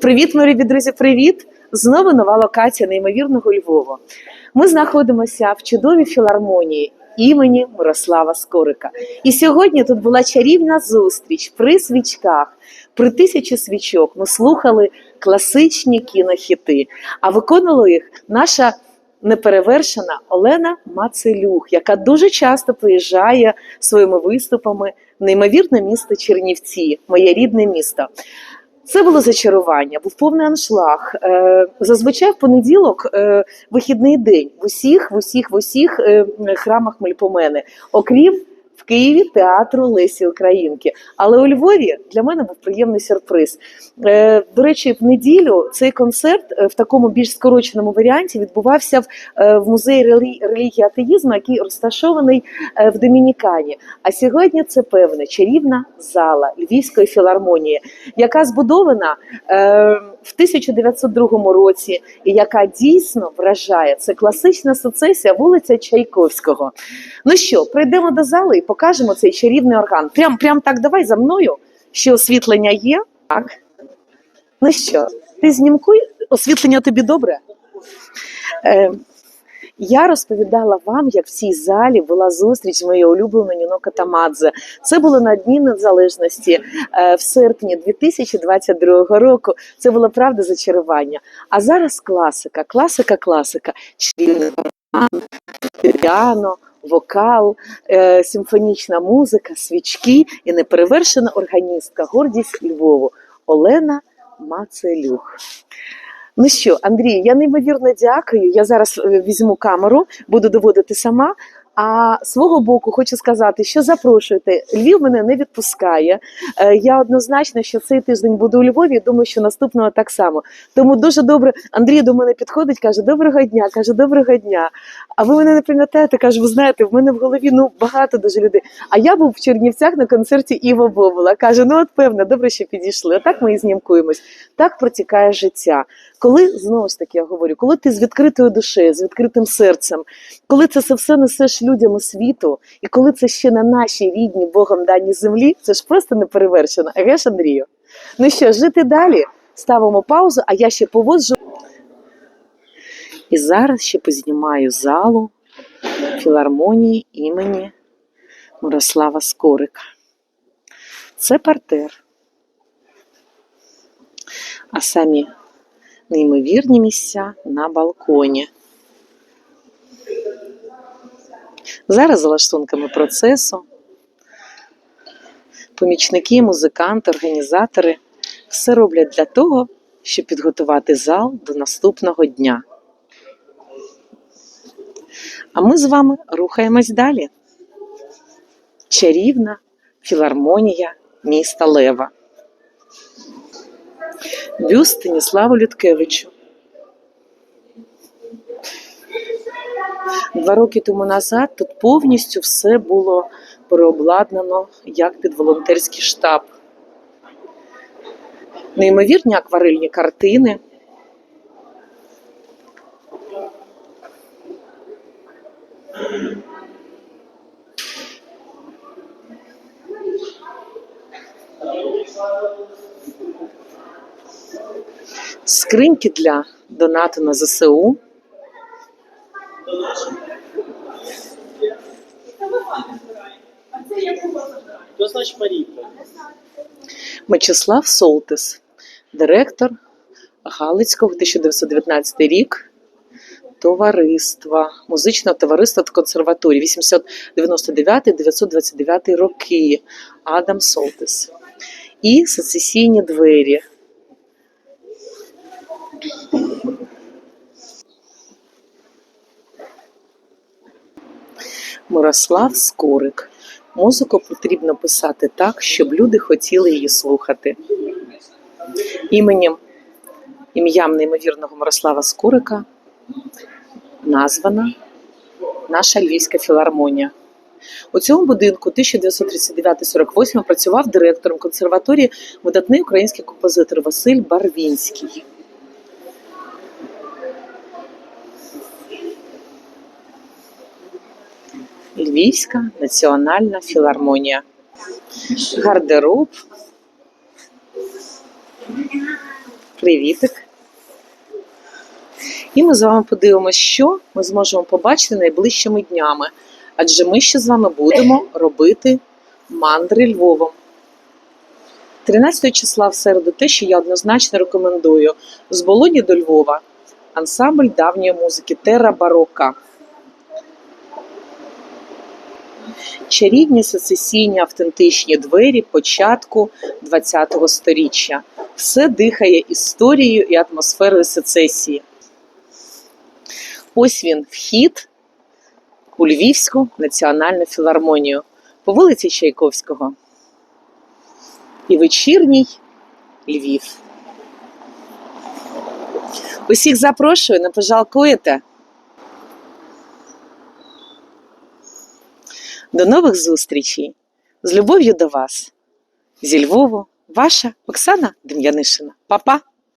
Привіт, мої друзі, привіт! Знову нова локація неймовірного Львова. Ми знаходимося в чудовій філармонії імені Мирослава Скорика. І сьогодні тут була чарівна зустріч при свічках, при тисячі свічок. Ми слухали класичні кінохіти, а виконувала їх наша неперевершена Олена Мацелюх, яка дуже часто приїжджає своїми виступами в неймовірне місто Чернівці, моє рідне місто. Це було зачарування, був повний аншлаг. Е, Зазвичай в понеділок е, вихідний день в усіх, в усіх, в усіх е, храмах Мельпомени, окрім в Києві театру Лесі Українки. Але у Львові для мене був приємний сюрприз. Е, До речі, в неділю цей концерт е, в такому більш скороченому варіанті відбувався в, е, музеї релігії атеїзму, який розташований в Домінікані. А сьогодні це певне чарівна зала Львівської філармонії, яка збудована в 1902 році, і яка дійсно вражає. Це класична суцесія вулиця Чайковського. Ну що, прийдемо до зали і покажемо цей чарівний орган. Прям, прям так, давай за мною. Ще освітлення є. Так. Ну що, ти знімкуй, освітлення тобі добре? Е, я розповідала вам, як в цій залі була зустріч з моєю улюбленою Ніно Катамадзе. Це було на Дні Незалежності е, в серпні 2022 року. Це було правда зачарування. А зараз класика, класика, класика. Чарівний орган, піано, вокал, е, симфонічна музика, свічки і неперевершена органістка, гордість Львову Олена Мацелюх. Ну що, Андрій, я неймовірно дякую. Я зараз е, візьму камеру, буду доводити сама. А свого боку хочу сказати, що запрошуйте. Львів мене не відпускає. Е, Я однозначно, що цей тиждень буду у Львові. Думаю, що наступного так само. Тому дуже добре. Андрій до мене підходить, каже: Доброго дня, каже, доброго дня. А ви мене не пам'ятаєте? каже, ви знаєте, в мене в голові ну багато дуже людей. А я був в Чернівцях на концерті Іво Бобула. Каже: ну от певно, добре, що підійшли. Отак ми і знімкуємось. Так протікає життя. Коли знову ж таки я говорю, коли ти з відкритою душею, з відкритим серцем, коли це все, все людям у світу, і коли це ще на нашій рідній Богом даній землі, це ж просто неперевершено. А ж Андрію. Ну що, жити далі? Ставимо паузу, а я ще поводжу. І зараз ще познімаю залу філармонії імені Мирослава Скорика. Це партер. А самі неймовірні місця на балконі. Зараз за лаштунками процесу помічники, музиканти, організатори все роблять для того, щоб підготувати зал до наступного дня. А ми з вами рухаємось далі. Чарівна філармонія міста Лева. Бюст Станіславу Людкевичу. Два роки тому назад тут повністю все було переобладнано як під волонтерський штаб. Неймовірні акварельні картини. Скриньки для донату на ЗСУ. Мечислав Солтис, директор Галицького 1919 рік товариства, музичного товариства та консерваторії 899-929 роки. Адам Солтис. І сецесійні двері. Мирослав Скорик. Музику потрібно писати так, щоб люди хотіли її слухати. Іменем ім'ям неймовірного Мирослава Скорика названа наша Львівська філармонія. У цьому будинку 1939-48 працював директором консерваторії видатний український композитор Василь Барвінський. Львівська національна філармонія. Гардероб Привітик. І ми з вами подивимося, що ми зможемо побачити найближчими днями. Адже ми ще з вами будемо робити мандри Львовом. 13 числа в середу те, що я однозначно рекомендую. З Болоні до Львова. Ансамбль давньої музики Терра Барока. Чарівні сецесійні автентичні двері початку ХХ століття. Все дихає історією і атмосферою сецесії. Ось він вхід у Львівську національну філармонію по вулиці Чайковського. І вечірній Львів. Усіх запрошую, не пожалкуєте. До нових зустрічей. З любов'ю до вас. Зі Львову, ваша Оксана Дем'янишина. Па-па!